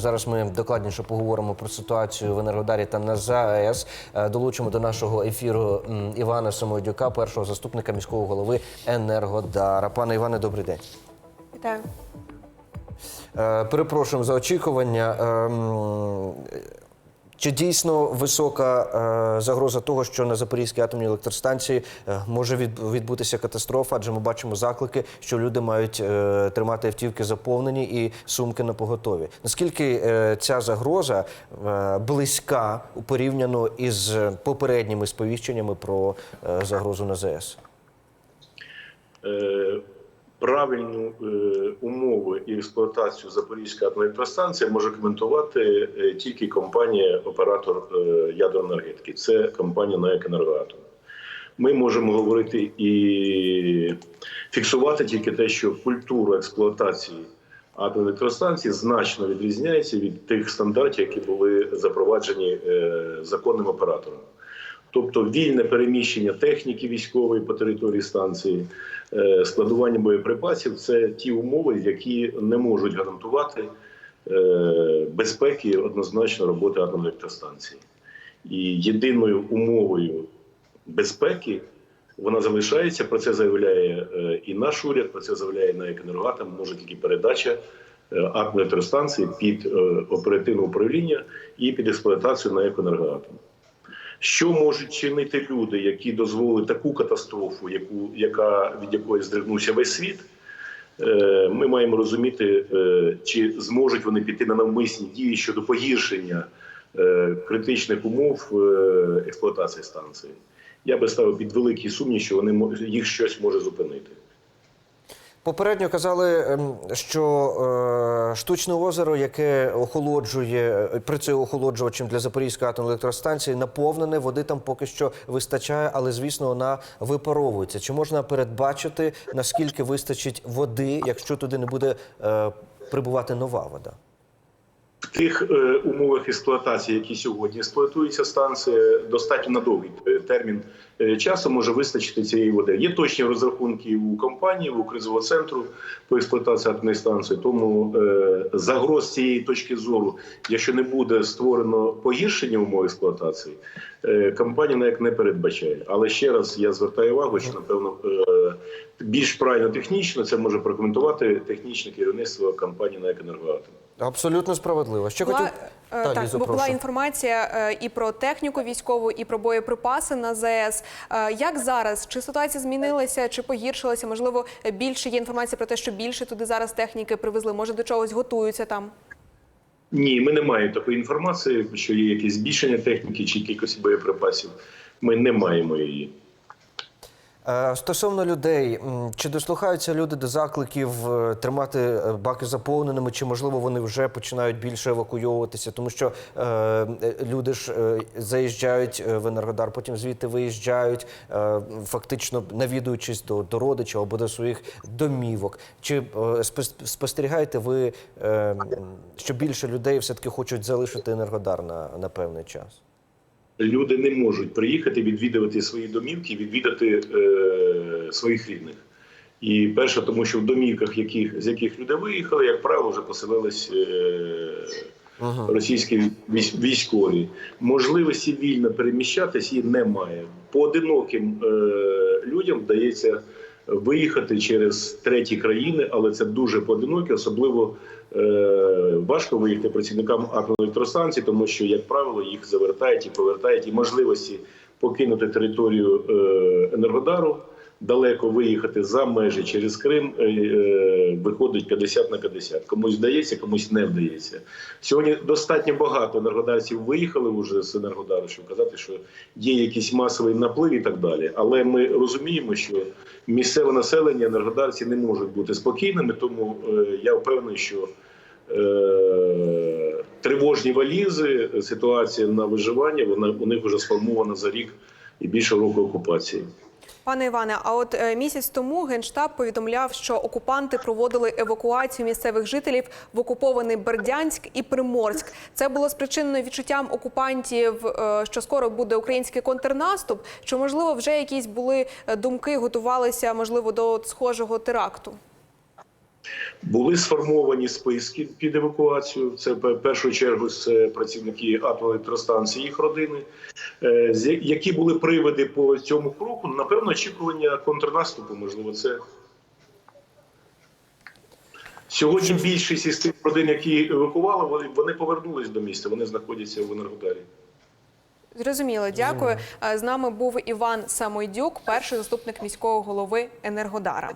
Зараз ми докладніше поговоримо про ситуацію в Енергодарі та на ЗАЕС. Е, Долучимо до нашого ефіру Івана Самойдюка, першого заступника міського голови Енергодара. Пане Іване, добрий день. Вітаю. Е, Перепрошуємо за очікування. Чи дійсно висока е, загроза того, що на Запорізькій атомній електростанції е, може від- відбутися катастрофа? Адже ми бачимо заклики, що люди мають е, тримати автівки заповнені і сумки на поготові. Наскільки е, ця загроза е, близька порівняно із попередніми сповіщеннями про е, загрозу на ЗС? Е, правильну е, умови і експлуатацію Запорізької атомної може коментувати е, тільки компанія-оператор е, ядерної енергетики. Це компанія НАЕК «Енергоатом». Ми можемо говорити і фіксувати тільки те, що культура експлуатації атомної електростанції значно відрізняється від тих стандартів, які були запроваджені законним оператором. Тобто вільне переміщення техніки військової по території станції, е, складування боєприпасів це ті умови, які не можуть гарантувати е, безпеки однозначно роботи атомної електростанції. І єдиною умовою безпеки вона залишається. Про це заявляє е, і наш уряд, про це заявляє на «Енергоатом», може тільки передача атомної електростанції під оперативне управління і під експлуатацію на «Енергоатом». Що можуть чинити люди, які дозволили таку катастрофу, яку, яка, від якої здригнувся весь світ? Е, Ми маємо розуміти, е, чи зможуть вони піти на навмисні дії щодо погіршення е, критичних умов експлуатації станції. Я би ставив під великий сумнів, що вони їх щось може зупинити. Попередньо казали, ем, що е, штучне озеро, яке охолоджує, працює охолоджувачем для Запорізької атомної електростанції, наповнене, води там поки що вистачає, але звісно вона випаровується. Чи можна передбачити, наскільки вистачить води, якщо туди не буде е, прибувати нова вода? Тих е, умовах експлуатації, які сьогодні експлуатується станція, достатньо на довгий е, термін е, часу може вистачити цієї води. Є точні розрахунки у компанії, у кризового центру по експлуатації атомної станції. Тому е, загроз цієї точки зору, якщо не буде створено погіршення умов експлуатації, е, компанія НЕК не передбачає. Але ще раз я звертаю увагу, що напевно е, більш правильно технічно це може прокоментувати технічне керівництво компанії НЕК «Енергоатом». Абсолютно справедливо. Ще хотів Була, е, Та, так, бо була інформація е, і про техніку військову, і про боєприпаси на ЗС. Е, Як зараз? Чи ситуація змінилася, чи погіршилася? Можливо, більше є інформація про те, що більше туди зараз техніки привезли. Може до чогось готуються там? Ні, ми не маємо такої інформації, що є якесь збільшення техніки чи кількості боєприпасів. Ми не маємо її. Е, Стосовно людей, чи дослухаються люди до закликів е, тримати е, баки заповненими, чи можливо вони вже починають більше евакуйовуватися, тому що е, люди ж заїжджають в Енергодар, потім звідти виїжджають, е, фактично навідуючись до, до родичів або до своїх домівок. Чи е, спостерігаєте ви, е, що більше людей все-таки хочуть залишити Енергодар на, на певний час? Люди не можуть приїхати відвідувати свої домівки, відвідати е, своїх рідних. І перше, тому що в домівках, яких, з яких люди виїхали, як правило, вже поселились е, російські військ- військові. Можливості вільно переміщатись її немає. Поодиноким е, людям вдається виїхати через треті країни, але це дуже поодинокі, особливо е, важко виїхати працівникам атомної тому що, як правило, їх завертають і повертають, і можливості покинути територію е, Енергодару. Далеко виїхати за межі через Крим е, е, виходить 50 на 50. Комусь вдається, комусь не вдається. Сьогодні достатньо багато енергодарців виїхали вже з Енергодару, щоб казати, що є якийсь масовий наплив і так далі. Але ми розуміємо, що місцеве населення енергодарці не можуть бути спокійними, тому е, я впевнений, що тривожні валізи, ситуація на виживання, вона у них вже сформована за рік і більше року окупації. Пане Іване, а от е, місяць тому генштаб повідомляв, що окупанти проводили евакуацію місцевих жителів в окупований Бердянськ і Приморськ. Це було спричинено відчуттям окупантів, е, що скоро буде український контрнаступ. Чи можливо вже якісь були е, думки, готувалися можливо до схожого теракту? Були сформовані списки під евакуацію. Це в першу чергу це працівники атомної електростанції, їх родини. Е, Які були приводи по цьому кроку? Напевно, очікування контрнаступу. Можливо, це сьогодні. Більшість із тих родин, які евакували, вони, вони повернулись до міста. Вони знаходяться в Енергодарі. Зрозуміло, дякую. Е, З нами був Іван Самойдюк, перший заступник міського голови Енергодара.